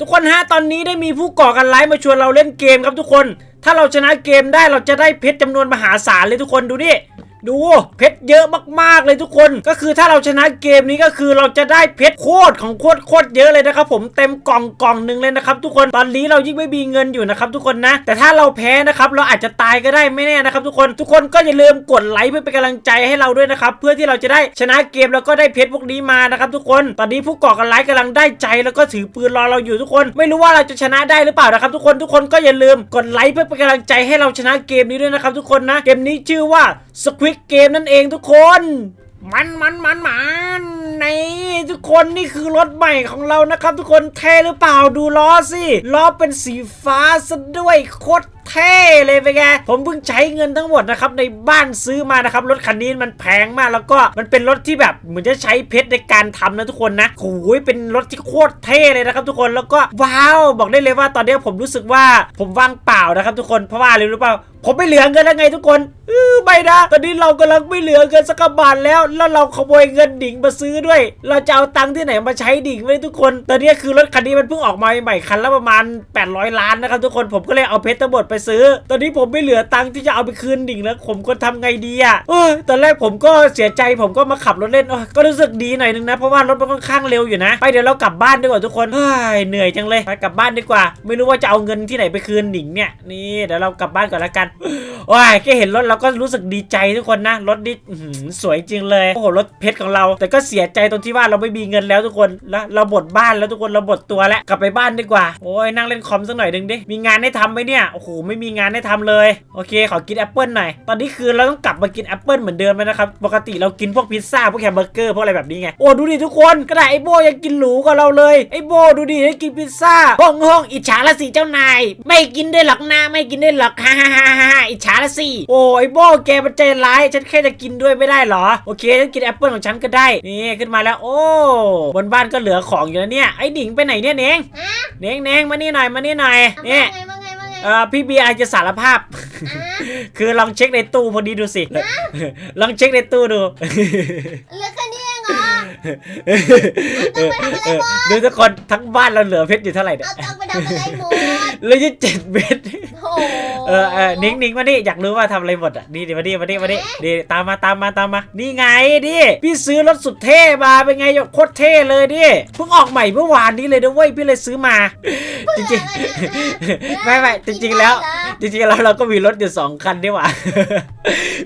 ทุกคนฮะตอนนี้ได้มีผู้ก่อการร้ายมาชวนเราเล่นเกมครับทุกคน ถ้าเราชนะเกมได้เราจะได้เพชรจำนวนมหาศาลเลยทุกคนดูนี่ ดู เพชรเยอะมากๆเลยทุกคน ก็คือถ้าเราชนะเกมนี้ก็คือเราจะได้เพชรโคตรของโคตรโคตรเยอะเลยนะครับผมเต็มกล่องกล่องหนึ่งเลยนะครับทุกคนตอนนี้เรายิ่งไม่มีเงินอยู่นะครับทุกคนนะ แต่ถ้าเราแพ้นะครับเราอาจจะตายก็ได้ไม่แน่นะครับทุกคนทุกคนก็อย่าลืมกดไลค์เพื่อเป็นกำลังใจให้เราด้วยนะครับเพื่อที่เราจะได้ชนะเกมแล้วก็ได้เพชรพวกนี้มานะครับทุกคนตอนนี้ผู้ก่อการร้ายกำลังได้ใจแล้วก็ถือปืนรอเราอยู่ทุกคน ไม่รู้ว่าเราจะชนะได้หรือเปล่านะครับทุกคนทุกคนก็อย่าลืมกดไลค์เพื่อเป็นกำลังใจให้เราชนะเกมนี้ด้วยนะครับทุกคนนะเกมนี้ชื่อว่า สควิตเกมนั่นเองทุกคน มันมันมันมันในทุกคนนี่คือรถใหม่ของเรานะครับ ทุกคนเท่หรือเปล่าดูล้อสิล้อเป็นสีฟ้าซะด้วยโคตร เท่เลยไปนไงผมเพิ่งใช้เงินทั้งหมดนะครับในบ้านซื้อมานะครับรถคันนี้มันแพงมากแล้วก็มันเป็นรถที่แบบเหมือนจะใช้เพชรในการทำนะทุกคนนะโอ้ยเป็นรถที่โคตรเท่เลยนะครับทุกคนแล้วก็ว้าวบอกได้เลยว่าตอนนี้ผมรู้สึกว่าผมว่างเปล่านะครับทุกคนเพราะว่าอะไรรู้เปล่าผมไม่เหลือเงินแล้วไงทุกคนออไม่นะ ตอนนี้เรากำลังไม่เหลือเงินสักบาทแล้ว แล้วเราขโมยเงินดิ่งมาซื้อด้วย เราจะเอาตังค์ที่ไหนมาใช้ดิ่งไว้ทุกคน ตอนนี้คือรถคันนี้มันเพิ่งออกมาใหม่คันละประมาณ 800 ล้านนะครับทุกคน ผมก็เลยเอาเพชรทั้งหมดไปซื้อ ตอนนี้ผมไม่เหลือตังค์ที่จะเอาไปคืนดิ่งแล้วผมก็ทำไงดีอะเออตอนแรกผมก็เสียใจผมก็มาขับรถเล่นก็รู้สึกดีหน่อยนึงนะเพราะว่ารถมันค่อนข้างเร็วอยู่นะ ไปเดี๋ยวเรากลับบ้านดีกว่าทุกคนเฮ้ยเหนื่อยจังเลยไปกลับบ้านดีกว่า ไม่รู้ว่าจะเอาเงินที่ไหนไปคืนดิ่งเนี่ยนี่เดี๋ยวเรากลับบ้านก่อนละกันโอ้ยแค่เห็นรถเราก็รู้สึกดีใจทุกคนนะรถนี่สวยจริงเลยโอ้โหรถเพชรของเรา แต่ก็เสียใจตรงที่ว่าเราไม่มีเงินแล้วทุกคนแล้วเราหมดบ้านแล้วทุกคนเราหมดตัวแล้วกลับไปบ้านดีกว่าโอ้ยนั่งเล่นคอมสักหน่อยหนึงดิมีงานให้ทำไหมเนี่ยโอ้โหไม่มีงานให้ทำเลย โอเค ขอกินแอปเปิลหน่อย ตอนนี้คือเราต้องกลับมากินแอปเปิลเหมือนเดิมแล้วนะครับ ปกติเรากินพวกพิซซ่า พวกแฮมเบอร์เกอร์ พวกอะไรแบบนี้ไง โอ้ ดูดิทุกคน กระดาษไอโบยังกินหรูกว่าเราเลย ไอโบดูดิได้กินพิซซ่า ห้องห้องอิจฉาละสิเจ้านาย ไม่กินได้หรอกนะ ไม่กินได้หรอก ฮ่าฮ่าฮ่าฮ่าอิจฉาละสิ โอ้ ไอโบแกมันใจร้าย ฉันแค่จะกินด้วยไม่ได้เหรอ โอเค ฉันกินแอปเปิลของฉันก็ได้ นี่ขึ้นมาแล้ว โอ้ บนบ้านก็เหลือของอยู่แล้วเนี่ย ไอหนิงไปไหนเนี่ยเนงฮะเนงเนงมานี่หน่อย มานี่หน่อยเอานี่ว่าไงว่าไงว่าไงเออพี่เบียร์จะสารภาพอะคือลองเช็คในตู้พอดีดูสิ ลองเช็คในตู้ดู เหลือแค่นี้เองเหรอเอาตังค์ไปทำอะไรหมดดูทุกคนทั้งบ้านเราเหลือเพชรอยู่เท่าไหร่เนี่ยเอาตังค์ไปทำอะไรหมดเหลยจะเจ็ดเม็ดโอ้โห เออเออนิ้งนิ้งมานี่อยากรู้ว่าทำอะไรหมดอะนี่ดิมาดิมาดิมาดิดิตามมาตามมาตามมา นี่ไงดิพี่ซื้อรถสุดเท่มาเป็นไงโคตรเท่เลยดิเพิ่งออกใหม่เมื่อวานนี้เลยนะเว้ยพี่เลยซื้อมา จริงๆไม่ไม่จริงๆแล้ว จริงๆแล้วเราก็มีรถอยู่สองคันนี่หว่า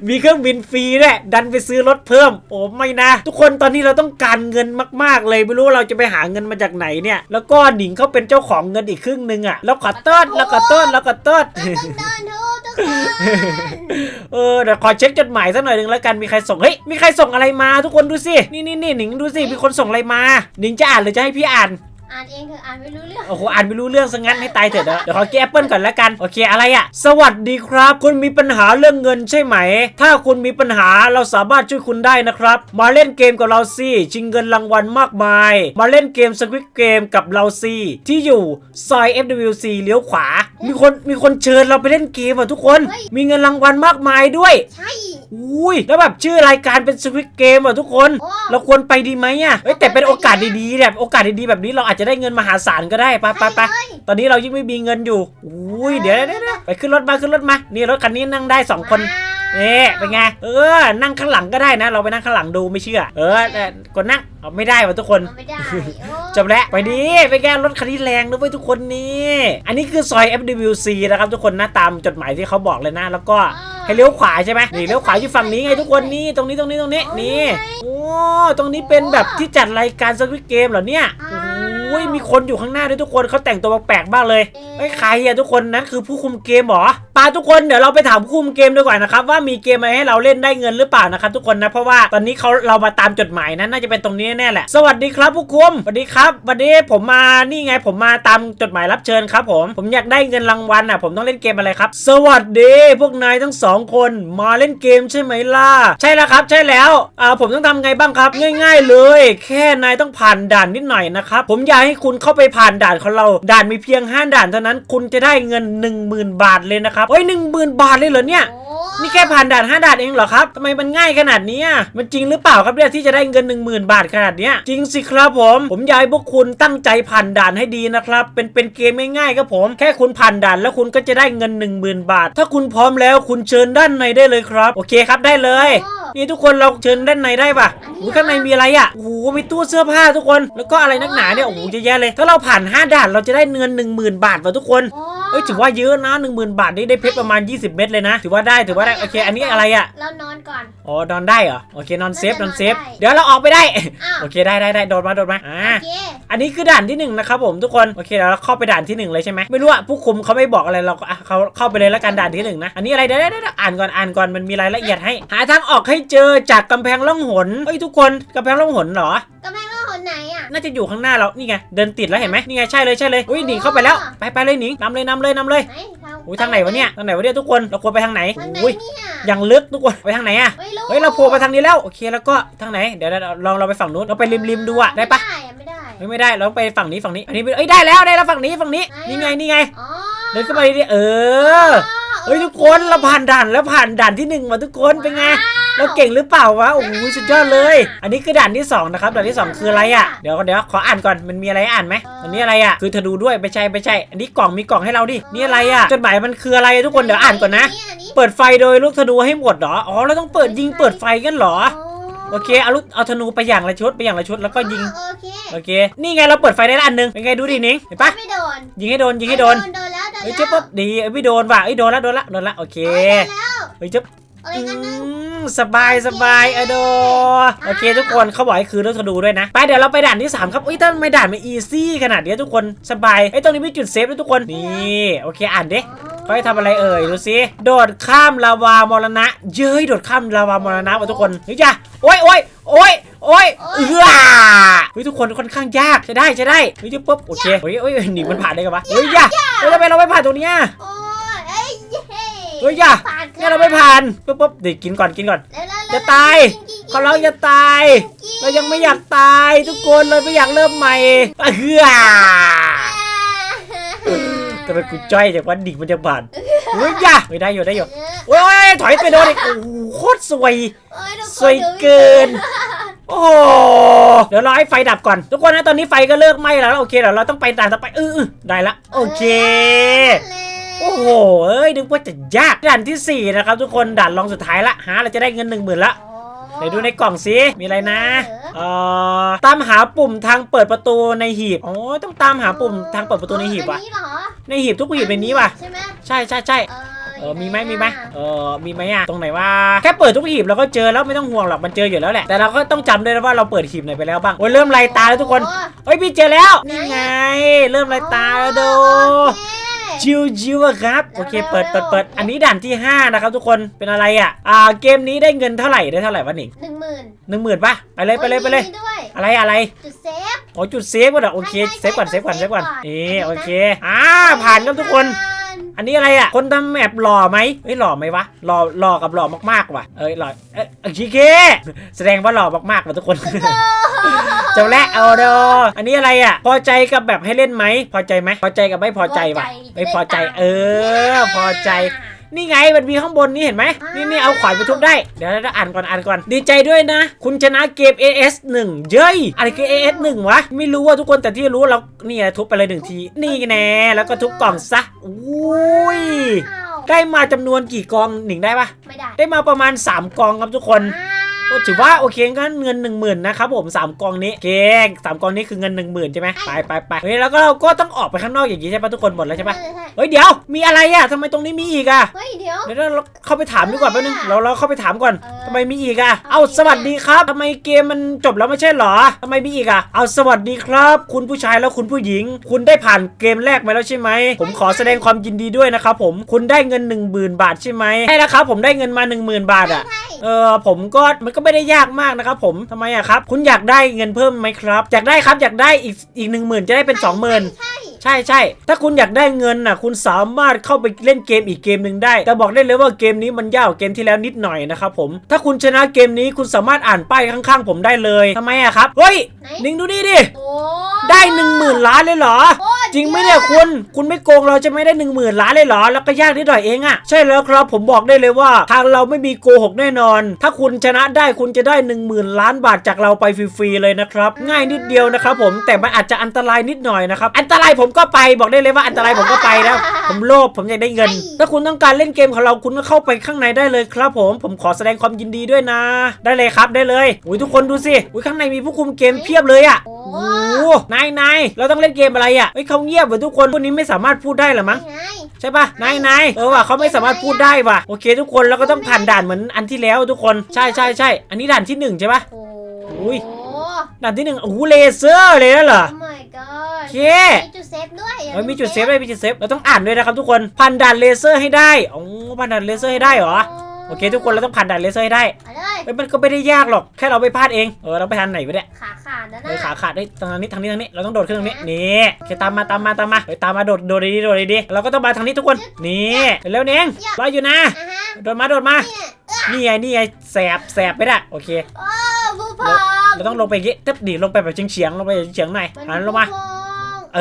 มีเครื่องบินฟรีด้วยดันไปซื้อรถเพิ่มโอ้ไม่นะ ทุกคนตอนนี้เราต้องการเงินมาก ๆเลยไม่รู้ว่าเราจะไปหาเงินมาจากไหนเนี่ย แล้วก็หนิงเขาเป็นเจ้าของเงินอีกครึ่งหนึ่งอะแล้วขอต้อนแล้วก็ต้อนแล้วก็ต้อนต้องเดินทุกทุกคนเออเดี๋ยวขอเช็คจดหมายสักหน่อยหนึ่งแล้วกันมีใครส่งเฮ้ยมีใครส่งอะไรมาทุกคนดูสินี่นี่นี่หนิงดูสิมีคนส่งอะไรมาหนิงจะอ่านหรือจะให้พี่อ่าน อ่านเองเถอะอ่านไม่รู้เรื่อง โอ้โหอ่านไม่รู้เรื่องซะงั้นให้ตายเถอะเดี๋ยวเดี๋ยวขอแก้แอปเปิลก่อนแล้วกัน โอเคอะไรอะสวัสดีครับ คุณมีปัญหาเรื่องเงินใช่ไหม ถ้าคุณมีปัญหาเราสามารถช่วยคุณได้นะครับ มาเล่นเกมกับเราสิชิงเงินรางวัลมากมาย มาเล่นเกมสควิตเกมกับเราสิที่อยู่ซอย FWC เลี้ยวขวา มีคนมีคนเชิญเราไปเล่นเกมอะทุกคนมีเงินรางวัลมากมายด้วย ใช่อุ้ยแล้วแบบชื่อรายการเป็นสควิตเกมอะทุกคน โอ้เราควรไปดีไหมอะเอ้ยแต่เป็นโอกาสดีๆแบบโอกาสดีๆแบบนี้เราอาจจะได้เงินมหาศาลก็ได้ไปไปไปใช่เลยตอนนี้เรายิ่งไม่มีเงินอยู่อุ้ยเดี๋ยวเดี๋ยวเดี๋ยวไปขึ้นรถมาขึ้นรถมา นี่รถคันนี้นั่งได้สองคนว้าวเอ๊ะเป็นไง เออ นั่งข้างหลังก็ได้นะ เราไปนั่งข้างหลังดูไม่เชื่อ เออแต่กดนั่งเอาไม่ได้ว่ะทุกคนเอาไม่ได้โอ้จบแล้วไปดีไปแกรถคันนี้แรงด้วยทุกคนนี่ อันนี้คือซอย FWC นะครับทุกคนนะตามจดหมายที่เขาบอกเลยนะ แล้วก็ให้เลี้ยวขวาใช่ไหมนี่เลี้ยวขวาอยู่ฝั่งนี้ไงทุกคนนี่ตรงนี้ตรงนี้ตรงนี้นี่ โอ้ ตรงนี้เป็นแบบที่จัดรายการสวิตเกมเหรอเนี่ยโอ้ยมีคนอยู่ข้างหน้าด้วยทุกคนเขาแต่งตัวแปลกๆมากเลยไอ้ยใครอะทุกคนนั้นคือผู้คุมเกมเหรอปาทุกคนเดี๋ยวเราไปถามผู้คุมเกมดีกว่านะครับว่ามีเกมอะไรให้เราเล่นได้เงินหรือเปล่านะครับทุกคนนะเพราะว่าตอนนี้เขาเรามาตามจดหมายนะน่าจะเป็นตรงนี้แน่แหละ สวัสดีครับผู้คุมสวัสดีครับวันนี้ผมมานี่ไงผมมาตามจดหมายรับเชิญครับผมผมอยากได้เงินรางวัลอะผมต้องเล่นเกมอะไรครับ สวัสดีพวกนายทั้งสองคนมาเล่นเกมใช่ไหมล่ะใช่แล้วครับ ใช่แล้วอ่าผมต้องทำไงบ้างครับง่าย ๆ เลย แค่นายต้องผ่านด่านนิดหน่อยนะครับผมอยากให้คุณเข้าไปผ่านด่านของเราด่านมีเพียง 5 ด่านเท่านั้น คุณจะได้เงิน 10,000 บาทเลยนะครับเฮ้ยหนึ่งหมื่นบาทเลยเหรอเนี่ยโอ้นี่แค่ผ่านด่าน5ด่านเองเหรอครับทำไมมันง่ายขนาดเนี้ยมันจริงหรือเปล่าครับเนี่ยที่จะได้เงิน 1 0,000 บาทขนาดเนี้ยจริงสิครับผม ผมอยากให้พวกคุณตั้งใจผ่านด่านให้ดีนะครับ เป็นเป็นเกมง่ายๆครับผม แค่คุณผ่านด่านแล้วคุณก็จะได้เงิน 10,000 บาท ถ้าคุณพร้อมแล้วคุณเชิญด้านในได้เลยครับ โอเคครับได้เลย นี่ทุกคนเราเชิญด้านในได้ปะอุ๊ยข้างในมีอะไรอะโอ้โหมีตู้เสื้อผ้าทุกคน แล้วก็อะไรนักหนาเนี่ย โอ้โหเยอะแยะเลย ถ้าเราผ่าน 5ด่านเราจะได้เงิน10,000 บาทว่ะทุกคนโอ้เอ้ยถือว่าเยอะนะ 10,000 บาทนี่ได้เพชรประมาณ 20 เม็ดเลยนะ ถือว่าได้ ถือว่าได้ โอเค อันนี้อะไรอะ เรานอนก่อน อ๋อ นอนได้เหรอ โอเคนอนเซฟ นอนเซฟได้เดี๋ยวเราออกไปได้อ้าวโอเค ได้ได้ได้โดนมาโดนมาอ่าโอเคอันนี้คือด่านที่หนึ่งนะครับผมทุกคน โอเคเดี๋ยวเราเข้าไปด่านที่หนึ่งเลยใช่ไหมไม่รู้อะผู้คุมเขาไม่บอกอะไรเราก็อะเขาเข้าไปเลยแล้วกันด่านที่หนึ่งนะ อันนี้อะไรเดี๋ยวเดี๋ยวเดี๋ยวอ่านก่อน อ่านก่อน มันมีรายละเอียดให้ หาทางออกให้เจอจากกำแพงล่องหนเฮ้ยทุกคนกำแพงล่องหนเหรอ กำแพงล่องหนไหนอะ น่าจะอยู่ข้างหน้าเรา นี่ไง เดินติดแล้วเห็นไหมนี่ไงใช่เลยใช่เลย อุ้ยหนีเข้าไปแล้ว ไปไปเลยหนิงนำเลยนำเลยนำเลยไหนทางอุ้ยทางไหนวะเนี่ย ทางไหนวะเนี่ยทุกคน เราควรไปทางไหนทางไหนอุ้ยเนี่ยอย่างลึกทุกคน ไปทางไหนอะไม่รู้เฮ้ย เราโผล่ไปทางนี้แล้ว โอเค แล้วก็ทางไหน เดี๋ยวเราลองเราไปฝั่งนู้น เราไปริมริมๆดูอะได้ปะไม่ได้อะไม่ได้ เฮ้ยไม่ได้ เราต้องไปฝั่งนี้ฝั่งนี้ อันนี้เอ้ยได้แล้วได้แล้วฝั่งนี้ฝั่งนี้ไหนอะนี่ไงนี่ไง อ๋อเดินขึ้นไปดิเออ เฮ้ยทุกคนเราผ่านด่านแล้วผ่านด่านที่หนึ่งมาทุกคนเป็นไง เราเก่งหรือเปล่าวะโอ้โหสุดยอดเลย อันนี้คือด่านที่สองนะครับด่านที่สองคืออะไรอะเดี๋ยวเดี๋ยวขออ่านก่อนมันมีอะไรให้อ่านไหมอันนี้อะไรอะคือเธอดูด้วยไม่ใช่ไม่ใช่ อันนี้กล่องมีกล่องให้เราดินี่อะไรอะจดหมายมันคืออะไรทุกคนเดี๋ยวอ่านก่อนนะอันนี้เปิดไฟโดยลูกธนูให้หมดเหรออ๋อเราต้องเปิดยิงเปิดไฟกันเหรอโอเคเอาลูกเอาธนูไปอย่างละชุดไปอย่างละชุดแล้วก็ยิงโอเคโอเค นี่ไงเราเปิดไฟได้ละอันหนึงเป็นไงดูดินิงเห็นปะไม่โดนยิงให้โดนยิงให้โดนโดนแล้วโดนแล้วเฮ้ยเจ๊ปุ๊บดีเอ้ยไม่โดนว่ะเอ้ยโดนละโดนละโดนละโอเคโอ้ยโดนแล้วเฮ้ยเจ๊บ อะไรกันนะอืมสบายสบายเออโด โอเคทุกคนเขาบอกให้คืนลูกธนูด้วยนะ ไปเดี๋ยวเราไปด่านที่สามครับอุ้ยทำไมด่านมันอีซี่ขนาดเนี้ยทุกคนสบายไอ้ยตรงนี้มีจุดเซฟด้วยทุกคนนี่โอเคอ่านดิเขาให้ทำอะไรเอ่ยดูสิโดดข้ามลาวามรณะ เย้ยโดดข้ามลาวามรณะว่ะทุกคนเฮ้ยจ้ะโอ้ยโอ้ยโอ้ยโอ้ยเออเฮ้ยทุกคนค่อนข้างยากใช่ได้ใช่ได้เฮ้ยปุ๊บโอเคเฮ้ยเฮ้ยหนีมันผ่านได้กันปะเฮ้ยย่าเฮ้ยทำไมเราไม่ผ่านตรงเนี้ย โอ้ยเอ้ยเย้ เฮ้ยย่าผ่านเนี่ยเราไม่ผ่านปุ๊บปุ๊บเดี๋ยวกินก่อนกินก่อนแล้วแล้วจะตายเขาเราจะตาย เรายังไม่อยากตายทุกคนเลยไม่อยากเริ่มใหม่อะเฮือแต่เป็นกูจ้อยจากวันดิ่งมันจะผ่านเฮ้ยย่าเฮ้ยได้อยู่ได้อยู่โอ้ยถอยไปโดนอีกโอ้โหโคตรสวยสวยเกินโอ้โหเดี๋ยวรอให้ไฟดับก่อน ทุกคนนะตอนนี้ไฟก็เลิกไหม้แล้ว โอเคเดี๋ยวเราต้องไปด่านต่อไปเออเออได้ละ โอเค โอ้โห เอ้ย นึกว่าจะยากด่านที่สี่นะครับทุกคน ด่านรองสุดท้ายละ หาเราจะได้เงินหนึ่งหมื่นละไหนดูในกล่องสิมีอะไรนะเอ่อตามหาปุ่มทางเปิดประตูในหีบ อ๋อ ต้องตามหาปุ่มทางเปิดประตูในหีบว่ะอันนี้เหรอในหีบทุกหีบในนี้ว่ะ ใช่ไหมใช่ใช่ใช่เออเออมีไหมมีไหมเออ มีไหมอะตรงไหนว่า แค่เปิดทุกหีบเราก็เจอแล้วไม่ต้องห่วงหรอก มันเจออยู่แล้วแหละ แต่เราก็ต้องจำด้วยนะว่าเราเปิดหีบไหนไปแล้วบ้าง โอ้ยเริ่มไล่ตาแล้วทุกคนโอ้เฮ้ยพี่เจอแล้ว นี่ไง เริ่มไล่ตาแล้วโดโอเค จิวจิวอะครับโอเคเปิดเปิดเปิดอันนี้ด่านที่ 5 นะครับทุกคนเป็นอะไรอะอ่าเกมนี้ได้เงินเท่าไหร่ได้เท่าไหร่วะหนิงหนึ่งหมื่นหนึ่งหมื่นป่ะไปเลยไปเลยไปเลยโอ้มีด้วยอะไรอะไรจุดเซฟ โอ้จุดเซฟก่อนเหรอโอเคใช่เซฟก่อนใช่เซฟก่อนเซฟก่อนเซฟก่อน นี่โอเคอ่าผ่านครับทุกคนอั นนี้อะไรอะ คนทำแมปหล่อไหมเฮ้ยหล่อไหมวะ หล่อหล่อกับหล่อมากๆว่ะ เอ้ยหล่อ เอ้ยเอ้ยชิเค แสดงว่าหล่อมากๆว่ะทุกคน เจ้าแรกเอาเดออันนี้อะไรอะ พอใจกับแบบให้เล่นไหม พอใจไหม พอใจกับไม่พอใจว่ะ ไม่พอใจ เออ พอใจ นี่ไงมันมีข้างบนนี่เห็นไหมนี่นี่เอาขวานไปทุบได้ เดี๋ยวเราอ่านก่อนอ่านก่อน ดีใจด้วยนะ คุณชนะเกม AS 1 เย้ยอะไรคือ AS 1 วะ ไม่รู้ว่าทุกคนแต่ที่รู้เรานี่ไงทุบไปเลยหนึ่งที นี่แน่แล้วก็ทุบกล่องซะอุ้ยอ้าวได้มาจำนวนกี่กองหนิงได้ปะไม่ได้ ได้มาประมาณ 3 กองครับทุกคนอ้าว ก็ถือว่าโอเคงั้นเงิน 1 0,000นะครับผม3กองนี้เก่งสามกองนี้คือเงิน 1 0,000ใช่ไหมไปไปไปเฮ้ยแล้วก็เราก็ต้องออกไปข้างนอกอย่างนี้ใช่ปะทุกคนหมดแล้วใช่ปะใช่ใช่เฮ้ยเดี๋ยวมีอะไรอะทำไมตรงนี้มีอีกอะเฮ้ยเดี๋ยวเดี๋ยวเราเข้าไปถามดีกว่าแป๊บนึงเราเราเข้าไปถามก่อนเออทำไมมีอีกอะเอาสวัสดีครับทำไมเกมมันจบแล้วไม่ใช่เหรอทำไมมีอีกอะเอาสวัสดีครับ คุณผู้ชายแล้วคุณผู้หญิง คุณได้ผ่านเกมแรกมาแล้วใช่ไหมผมขอแสดงความยินดีด้วยนะครับผมคุณได้เงิน 1 0,000 บาทใช่ไหมใช่แล้วครับผมได้เงินมา 1 0,000 บาทอะใช่เออผมก็มันก็็ไม่ได้ยากมากนะครับผมทำไมอะครับ คุณอยากได้เงินเพิ่มไหมครับ อยากได้ครับอยากได้อีกอีกหนึ่งหมื่นจะได้เป็นสองหมื่น ใช่ใช่ใช่ถ้าคุณอยากได้เงินน่ะ คุณสามารถเข้าไปเล่นเกมอีกเกมหนึ่งได้ แต่บอกได้เลยว่าเกมนี้มันยากกว่าเกมที่แล้วนิดหน่อยนะครับผม ถ้าคุณชนะเกมนี้คุณสามารถอ่านป้ายข้างๆ ผมได้เลยทำไมอะครับ เฮ้ย ไหน นิงดูนี่ดิ โอ้ได้หนึ่งหมื่นล้านเลยเหรอโอ้ยจริงไหมเนี่ยคุณ คุณไม่โกงเราจะไม่ได้หนึ่งหมื่นล้านเลยเหรอ แล้วก็ยากนิดหน่อยเองอะใช่แล้วครับผมบอกได้เลยว่าทางเราไม่มีโกหกแน่นอน ถ้าคุณชนะได้คุณจะได้หนึ่งหมื่นล้านบาทจากเราไปฟรีๆเลยนะครับ ง่ายนิดเดียวนะครับผมแต่มันอาจจะอันตรายนิดหน่อยนะครับ อันตรายผมก็ไปบอกได้เลยว่าอันตรายผมก็ไปนะผมโลภผมอยากได้เงิน ถ้าคุณต้องการเล่นเกมของเราคุณก็เข้าไปข้างในได้เลยครับผมผมขอแสดงความยินดีด้วยนะ ได้เลยครับได้เลยอุ้ยทุกคนดูสิอุ้ยข้างในมีผู้คุมเกมเพียบเลยอะโอ้โอ้โหนายนายเราต้องเล่นเกมอะไรอะเฮ้ยเขาเงียบเหมือนทุกคนพวกนี้ไม่สามารถพูดได้เหรอมั้งไงใช่ปะนายนายเออว่ะเขาไม่สามารถพูดได้ว่ะโอเค ทุกคนเราก็ต้องผ่านด่านเหมือนอันที่แล้วทุกคนใช่ใช่ใช่อันนี้ด่านที่หนึ่งใช่ปะโอ้อุ้ยโอ้ ด่านที่หนึ่งโอ้โหเลเซอร์เลยนะเหรอ my god โอเค มีจุดเซฟด้วยอย่าเฮ้ยลืมีจุดเซฟด้วยมีจุดเซฟเราต้องอ่านด้วยนะครับทุกคนผ่านด่านเลเซอร์ให้ได้อ๋อผ่านด่านเลเซอร์ให้ได้เหรอโอเค ทุกคนเราต้องผ่านด่านเลเซอร์ให้ได้เอาเลยเฮ้ยมันก็ไม่ได้ยากหรอกแค่เราไปพลาดเองเออเราไปทางไหนไปเนี่ยขาขาดนะเออนะขาขาดได้ทางนี้ทางนี้ทางนี้เราต้องโดดขึ้นทางนี้นี่โอเคตามมาตามมาตามมาเฮ้ยตามมาโดดโดดดีๆโดดดีๆเราก็ต้องมาทางนี้ทุกคนนี่เร็วๆเน่งรออยู่นะอะฮะโดดมาโดดมาเนี่ยนี่ไงนี่ไงแสบแสบไปได้โอเค โอ้ผู้พอง เราต้องลงไปอย่างงี้ตึ๊บดีลงไปแบบเฉียงๆลงไปเฉียงๆหน่อยหันลงมาผู้พองเอ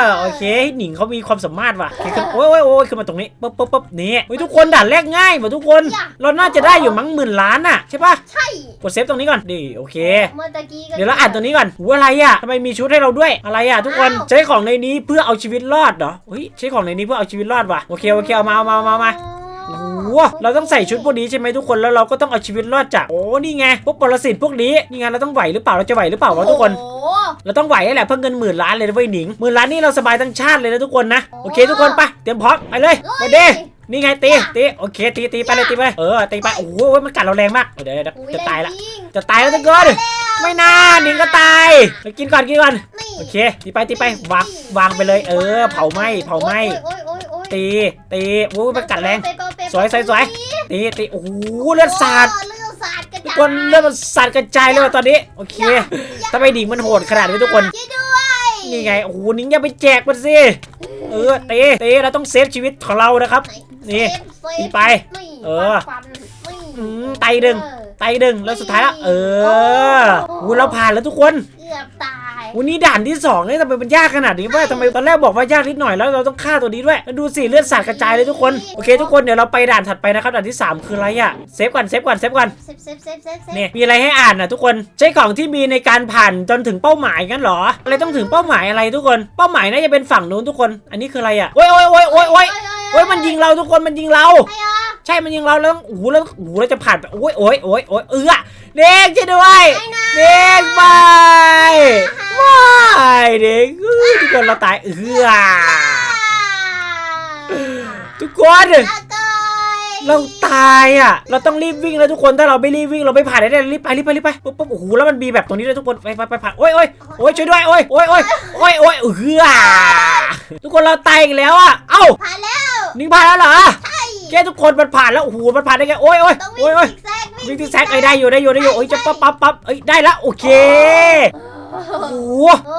อโอเคหนิงเขามีความสามารถว่ะโอเคขึ้นโอ้ยโอ้ยโอ้ยขึ้นมาตรงนี้ปุ๊บปุ๊บปุ๊บนี่เฮ้ยทุกคนด่านแรกง่ายหมดทุกคน เราน่าจะได้อยู่มั้งหมื่นล้านน่ะใช่ปะใช่กดเซฟตรงนี้ก่อนดีโอเค เมื่อตะกี้ก็เดี๋ยวเราอ่านตัวนี้ก่อนหูอะไรอะทำไมมีชุดให้เราด้วยอะไรอะทุกคนอ้าวใช้ของในนี้เพื่อเอาชีวิตรอดเหรอเฮ้ยใช้ของในนี้เพื่อเอาชีวิตรอดว่ะโอเคโอเคเอามาเอามาเอามาเอามาโอ้โห เราต้องใส่ชุดพวกนี้ใช่ไหมทุกคนแล้วเราก็ต้องเอาชีวิตรอดจากโอ้นี่ไงพวกปรสิตพวกนี้นี่ไงเราต้องไหวหรือเปล่าเราจะไหวหรือเปล่าวะทุกคนโอ้เราต้องไหวนี่แหละเพื่อเงินหมื่นล้านเลยนะเว้ยหนิงหมื่นล้านนี่เราสบายทั้งชาติเลยนะทุกคนนะโอเคทุกคนไปเตรียมพร้อมไปเลยไปเด้นี่ไงตีตีโอเคตีตีไปเลยตีไปเลยเออตีไปโอ้โหมันกัดเราแรงมากเดี๋ยวเดี๋ยวเดี๋ยวอุ๊จะตายละแรงจริงจะตายแล้วทุกคนไม่น่าหนิงก็ตายเดี๋ยวกินก่อนกินก่อนนี่โอเคตีไปตีไปวางวางไปเลย เออ เผาไหม้เผาไหม้โอ้ยโอ้ยโอ้ยโอ้ยตีตีโอ้ยมันกัดแรงเปเปเปเป สวยสวยสวยตีตีโอ้โหเลือดสาดโอ้เลือดสาดกระทุกจายคนเลือดมันสาดกระจายเลยว่ะตอนนี้โอเคทำไมดิ่งมันโหดขนาดนี้ทุกคนช่วยด้วยนี่ไงโอ้โหนิ้งอย่าไปแจกมันสิเออเตะเตะเราต้องเซฟชีวิตของเรานะครับนี่เซฟเซฟตีไปนี่เออฟันนี่อืมไตดึงเออไตดึงแล้วสุดท้ายแล้วเออโอ้เราผ่านแล้วทุกคนเกือบตาย วันนี้ด่านที่สองเนี่ยทำไมมันยากขนาดนี้วะทำไมตอนแรกบอกว่ายากนิดหน่อยแล้วเราต้องฆ่าตัวนี้ด้วยแล้วดูสิเลือดสาดกระจายเลยทุกคนโอเคทุกคนเดี๋ยวเราไปด่านถัดไปนะครับด่านที่สามคืออะไรอะเซฟก่อนเซฟก่อนเซฟก่อนเซฟเซฟเซฟเซฟเซฟเนี่ยมีอะไรให้อ่านนะทุกคนใช้ของที่มีในการผ่านจนถึงเป้าหมายงั้นเหรออะไรต้องถึงเป้าหมายอะไรทุกคน เป้าหมายน่าจะเป็นฝั่งนู้นทุกคน อันนี้คืออะไรอะโอ้ยโอ้ยโอ้ยโอ้ยโอ้ยโอ้ยมันยิงเราทุกคนมันยิงเราใช่เหรอใช่มันยิงเราแล้วต้องโอ้โหแล้วโอ้โหเราจะผ่านไปโอ้ยโอ้ยโอ้ยโอ้ยเออเด็กช่วยด้วยไม่นะเด็กไปไม่เด็กอื้อทุกคนเราตายเออทุกคนลาก่อยเราตายอะ เราต้องรีบวิ่งแล้วทุกคน ถ้าเราไม่รีบวิ่งเราไม่ผ่านได้เลยรีบไปรีบไปรีบไปปุ๊บปุ๊บโอ้โห แล้วมันมีแบบตรงนี้ด้วยทุกคน ไปไปไปผ่าน โอ้ยโอ้ยโอ้ยช่วยด้วย โอ้ยโอ้ยโอ้ยโอ้ยโอ้ยเออทุกคนเราตายอีกแล้วอะ เอ้า ผ่านแล้วนิ่งผ่านแล้วเหรอ ใช่แกทุกคนมันผ่านแล้วโอ้โหมันผ่านได้ไงโอ้ยโอ้ยต้องโอ้วิ่ยงโอ้ยซิกแซกวิ่งที่แซกไอ้ยได้อยู่ได้อยู่ได้อยู่โอ้ยจะปั๊บปั๊บปั๊บเอ้ยได้ละโอเคโอ้โอ้โหโห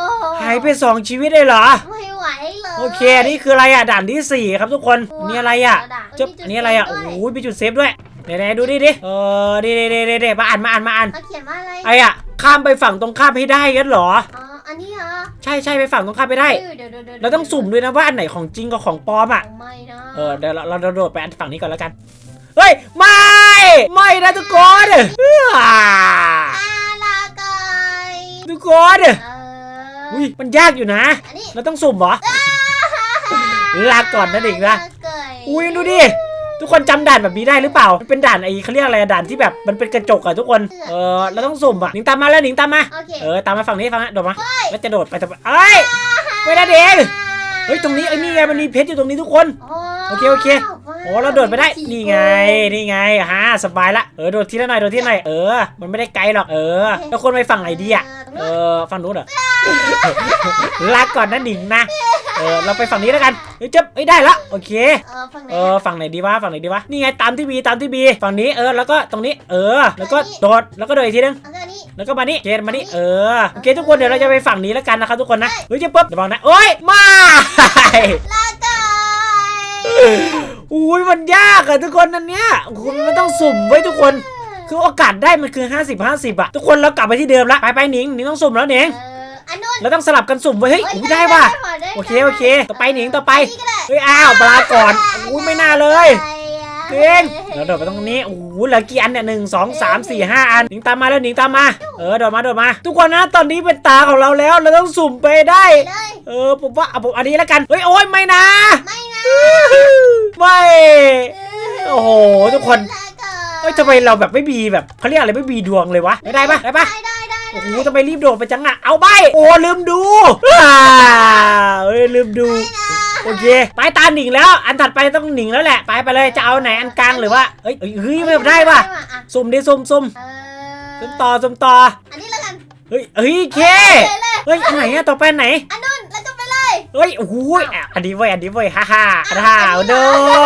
หายไปสองชีวิตเลยเหรอไม่ไหวเลยโอเคอันนี่คืออะไรอะด่านที่สี่ครับทุกคนอันนี้อะไรอะด่านเจ้ามีจุดอันนี้อะไรอะเซโอ้ฟโหด้วยมีจุดเซฟด้วยไหนๆดูดิดิ เออดิดิดิดิดิมาอ่านมาอ่านมาอ่านเขาเขียนว่าอะไรไอ้อะข้ามไปฝั่งตรงข้ามให้ได้กันเหรอ อ๋อ อันนี้เหรอใช่ใช่ไปฝั่งตรงข้ามไปได้ เออเดี๋ยวเดี๋ยวดี๋ยวเราต้องสุ่มด้วยนะว่าอันไหนของจริงกับของปลอมอะ ไม่นะเออเดี๋ยวเราเราโดดไปอันฝั่งนี้ก่อนแล้วกัน เฮ้ย ไม่ ไม่นะทุกคนเอื้ออาลาก่อยทุกคนเออออุ้ยมันยากอยู่นะ อันนี้เราต้องสุ่มเหรอ ลาก่อนนะเด็กนะ ลาก่อยอุ้ยดูดิ ทุกคนจำด่านแบบนี้ได้หรือเปล่า มันเป็นด่านไอ้เขาเรียกอะไรอะด่านที่แบบมันเป็นกระจกอะทุกคน เออเราต้องสุ่มอะหนิงตามมาแล้วหนิงตามมาโอเคเออตามมาฝั่งนี้ฝั่งนี้โดดมา แล้วจะโดดไปทำไมเอ้ยไม่ได้เด็กเฮ้ยตรงนี้ไอ้นี่ไงมันมีเพชรอยู่ตรงนี้ทุกคน โอเคโอเคโอ้เราโดดไปได้ นี่ไง นี่ไงฮะสบายละ เออโดดทีละหน่อยโดดทีละหน่อย เออ มันไม่ได้ไกลหรอก เออ แล้วคนไปฝั่งไหนดีอะเออฝั่งนู้นเหรอลาก่อนนะหนิงนะ เออเราไปฝั่งนี้แล้วกันเฮ้ยเจ๊บเฮ้ยได้ละโอเคเออฝั่งไหนเออฝั่งไหนดีวะฝั่งไหนดีวะนี่ไงตามที่บีตามที่บีฝั่งนี้เออแล้วก็ตรงนี้เออ แล้วก็โดดแล้วก็โดดอีกทีนึง เอาอันนี้ แล้วก็มานี่เกณฑ์มานี่เออโอเคทุกคนเดี๋ยวเราจะไปฝั่งนี้แล้วกันนะครับทุกคนนะเฮ้ยเจะปุ๊บเดี๋ยวบอกนะโอ้ยมา ลาก่อยอุ้ยมันยากอะทุกคนอันเนี้ยโอ้โหมันต้องสุ่มไว้ทุกคน คือโอกาสได้มันคือ 50 50อะทุกคนเรากลับไปที่เดิมละไปไปหนิงหนิงต้องสุ่มแล้วหนิงเออ อันนู้นเราต้องสลับกันสุ่มไว้เฮ้ยเอ้ยอุ๊ยได้ว่ะได้โอเคโอเค ต่อไปหนิงต่อไปนี่ก็ได้เฮ้ยอ้าวปลาก่อนอู้ไม่น่าเลยอะไรอะเองเราโดดไปตรงนี้โอ้โหเหลือกี่อันเนี่ยหนึ่งสองสามสี่ห้าอันหนิงตามมาแล้วหนิงตามมา เออโดดมาโดดมา ทุกคนนะตอนนี้เป็นตาของเราแล้วเราต้องสุ่มไปได้เลยเออผมว่าเอาผมอันนี้แล้วกันเฮ้ยโอ้ยไม่นะไม่นะไม่โอ้โหทุกคนเฮ้ยทำไมเราแบบไม่มีแบบเขาเรียกอะไรไม่มีดวงเลยวะไม่ได้ปะได้ปะได้ได้ได้ โอ้โหทำไมรีบโดดไปจังอะเอาใบโอ้ลืมดูอ่าเฮ้ยลืมดู โอเค ไปตาหนิงแล้ว อันถัดไปต้องหนิงแล้วแหละ ไปไปเลย จะเอาไหนอันกลางหรือว่าเอ้ยเอ้ยเฮ้ยไม่ได้ป่ะอ่สุ่มดิสุ่มสุ่มเออสุ่มต่อสุ่มต่อ อันนี้แล้วกัน เฮ้ยเฮ้ยเคเลยเลยเฮ้ยอันไหนอะต่อไปอันไหน อันนู้นแล้วก็ไปเลย เฮ้ยโอ้โหอะอันนี้เว้ยอันนี้เว้ยฮ่าฮ่าฮ่าเด้อ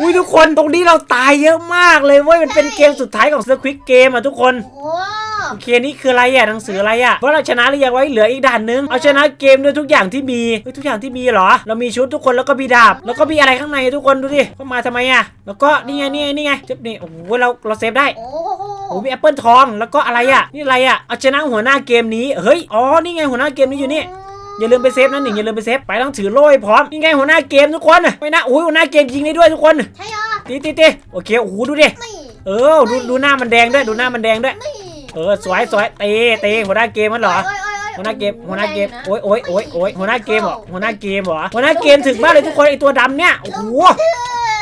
อุ้ยทุกคนตรงนี้เราตายเยอะมากเลยเว้ยมันเป็นเกมสุดท้ายของสควิกเกมอะทุกคนโอ้ โอเคนี่คืออะไรอะหนังสืออะไรอะเพราะเราชนะหรือยังไว้เหลืออีกด่านนึงเอาชนะเกมด้วยทุกอย่างที่มีเฮ้ยทุกอย่างที่มีเหรอ เรามีชุดทุกคนแล้วก็มีดาบ แล้วก็มีอะไรข้างในทุกคนดูดิเข้ามาทำไมอะ แล้วก็นี่ไงนี่ไงนี่ไงจุ๊บนี่โอ้โหเราเราเซฟได้โอ้โหโอ้มีแอปเปิลทองแล้วก็อะไรอะนี่อะไรอะเอาชนะหัวหน้าเกมนี้เฮ้ยอ๋อนี่ไงหัวหน้าเกมนี้อยู่นี่อย่าลืมไปเซฟนะหนิงอย่าลืมไปเซฟไปต้องถือโล่ให้พร้อมนี่ไงหัวหน้าเกมทุกคนไม่นะโอ้ยหัวหน้าเกมยิงได้ด้วยทุกคนใช่เหรอตีตีตีโอเคโอ้โหดูดินี่เออดูดูหน้ามันแดงด้วยดูหน้ามันแดงด้วยนี่ เออสวยสวยเตะเตะหัวหน้าเกมมันเหรอโยโยโอ้ยหัวหน้าเกมหัวหน้าเกมโอ้ยโอ้ยโอ้ยโอ้ยหัวหน้าเกมเหรอหัวหน้าเกมเหรอหัวหน้าเกมถึงมากเลยทุกคนไอตัวดำเนี่ยโอ้โห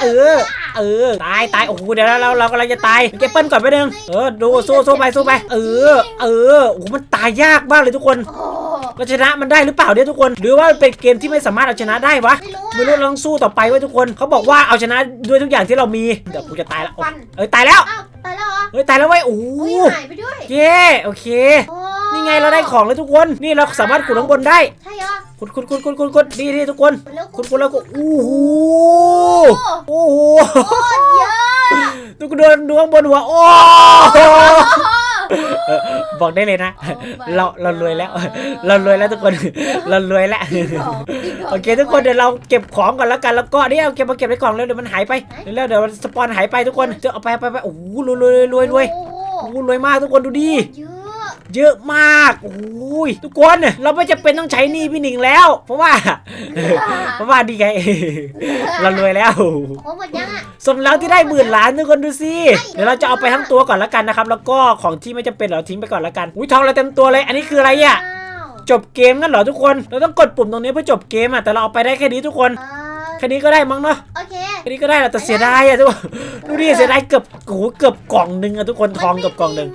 เออเออตายตายโอ้โหเดี๋ยวเราเราเรากำลังจะตายเก็บเปิ้ลก่อนไปหนึ่งเออดูสู้สู้ไปสู้ไปเออเออโอ้โหมันตายยากมากเลยทุกคนโอ้ เราชนะมันได้หรือเปล่าเนี่ยทุกคน หรือว่ามันเป็นเกมที่ไม่สามารถเอาชนะได้วะไม่รู้ไม่รู้เราต้องสู้ต่อไปเว้ยทุกคนเขาบอกว่าเอาชนะด้วยทุกอย่างที่เรามีเดี๋ยวกูจะตายแล้วเอ้ยตายแล้วอ้าวตายแล้วเหรอเฮ้ยตายแล้วเว้ยโอ้โหอุ้ยหายไปด้วยเย้โอเค โอ้นี่ไงเราได้ของแล้วทุกคน นี่เราสามารถขุดข้างบนได้ใช่เหรอขุดขุดขุดขุดขุดขุดดีดีทุกคนแล้วขุดขุดแล้วก็โอ้โหโอ้โหโคตรเยอะทุกคนดูดูข้างบนหัวโอ้โหเออ บอกได้เลยนะ เราเรารวยแล้ว เรารวยแล้วทุกคน เรารวยแล้ว โอเคทุกคนเดี๋ยวเราเก็บของก่อนแล้วกันแล้วก็นี่เอาเก็บมาเก็บในกล่องแล้วเดี๋ยวมันหายไปเร็วๆเดี๋ยวมันสปอนหายไปทุกคนเดี๋ยวเอาไปเอาไปเอาไปโอ้โหรวยรวยรวยรวยโอ้โอ้โหโหรวยมากทุกคนดูดิเยอะ เยอะมากโอ้ยทุกคนเราไม่จะเป็นต้องใช้หนี้พี่หนิงแล้ว เพราะว่า เพราะว่าดีไง เรารวยแล้วโอ้หมดยังอะ สมแล้วที่ได้หมื่นล้านทุกคนดูสิเดี๋ยวเราจะเอาไปทั้งตัวก่อนแล้วกันนะครับ แล้วก็ของที่ไม่จำเป็นเราทิ้งไปก่อนแล้วกันอุ้ยทองเราเต็มตัวเลย อันนี้คืออะไรอะอ้าวจบเกมกันเหรอทุกคน เราต้องกดปุ่มตรงนี้เพื่อจบเกมอะแต่เราเอาไปได้แค่นี้ทุกคนเออแค่นี้ก็ได้มั้งเนาะโอเคแค่นี้ก็ได้แหละแต่เสียดายอะทุกคนดูดิเสียดายเกือบโอ้โหเกือบกล่องหนึ่งอะทุกคนทองเกือบกล่องหนึ่ง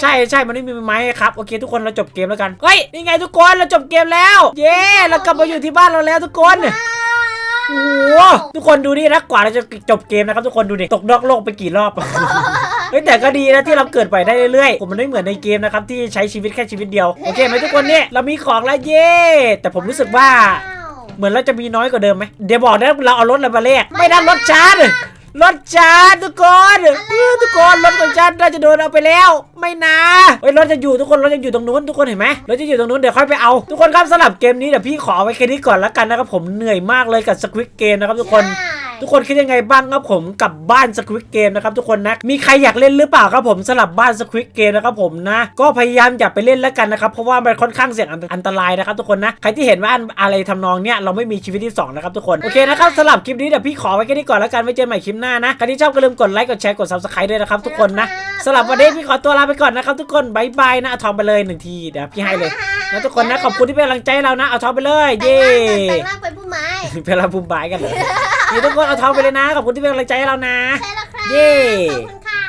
ใช่ใช่มันไม่มีไม้ครับโอเค ทุกคนเราจบเกมแล้วกันเฮ้ยนี่ไงทุกคนเราจบเกมแล้ว เย้เรากลับมาอยู่ที่บ้านเราแล้วทุกคนโอ้โหทุกคนดูนี่นะกว่าเราจะจบเกมนะครับทุกคนดูดิตกนอกโลกไปกี่รอบเฮ้ยแต่ก็ดีนะที่เราเกิดไปได้เรื่อยๆ ผมมันไม่เหมือนในเกมนะครับที่ใช้ชีวิตแค่ชีวิตเดียว โอเคไหมทุกคนเนี่ยเรามีของแล้วเย้แต่ผมรู้สึกว่า เหมือนเราจะมีน้อยกว่าเดิมไหมเดี๋ยวบอกนะเราเอารถอะไรมาแลกไม่ได้รถชาร์จ รถชาร์จทุกคนเออทุกคนรถของฉันน่าจะโดนเอาไปแล้ว ไม่นะเฮ้ยรถจะอยู่ทุกคนรถจะอยู่ตรงนู้นทุกคนเห็นไหมรถจะอยู่ตรงนู้นเดี๋ยวค่อยไปเอา ทุกคนครับสำหรับเกมนี้เดี๋ยวพี่ขอเอาไว้แค่นี้ก่อนแล้วกันนะครับผมเหนื่อยมากเลยกับสควิตเกมนะครับทุกคน ทุกคนคิดยังไงบ้างครับผมกับบ้านสควิตเกมนะครับทุกคนนะมีใครอยากเล่นหรือเปล่าครับผมสำหรับบ้านสควิตเกมนะครับผมนะ ก็พยายามอย่าไปเล่นแล้วกันนะครับเพราะว่ามันค่อนข้างเสี่ยงอันตรายนะครับทุกคนนะใครที่เห็นว่าอะไรทำนองเนี้ยเราไม่มีชีวิตที่สองนะครับทุกคนโอเคนะครับสำหรับคลิปนี้เดี๋ยวพี่ขอไว้แค่นี้ก่อนแล้วกันไว้เจอกันใหม่คลิปหน้านะใครที่ชอบก็ลืมกดไลค์กดแชร์กด subscribe ด้วยนะครับทุกคนนะสำหรับวันนี้พี่ขอตัวลาไปก่อนนะครับทุกคนบายบายนะเอาทองไปเลยหนึ่งทีเดี๋ยวพี่ให้เลยนะทุกคนนะขอบคุณที่เป็นกำลังใจเรานะเอาทองไปเลยแต่เย่เป็นผู้ไม้เพื่อเราภูมิบายกันเลยนี่ทุกคนเอาทองไปเลยนะขอบคุณที่เป็นกำลังใจให้เรานะ ใช่แล้วครับเย้ ขอบคุณค่ะ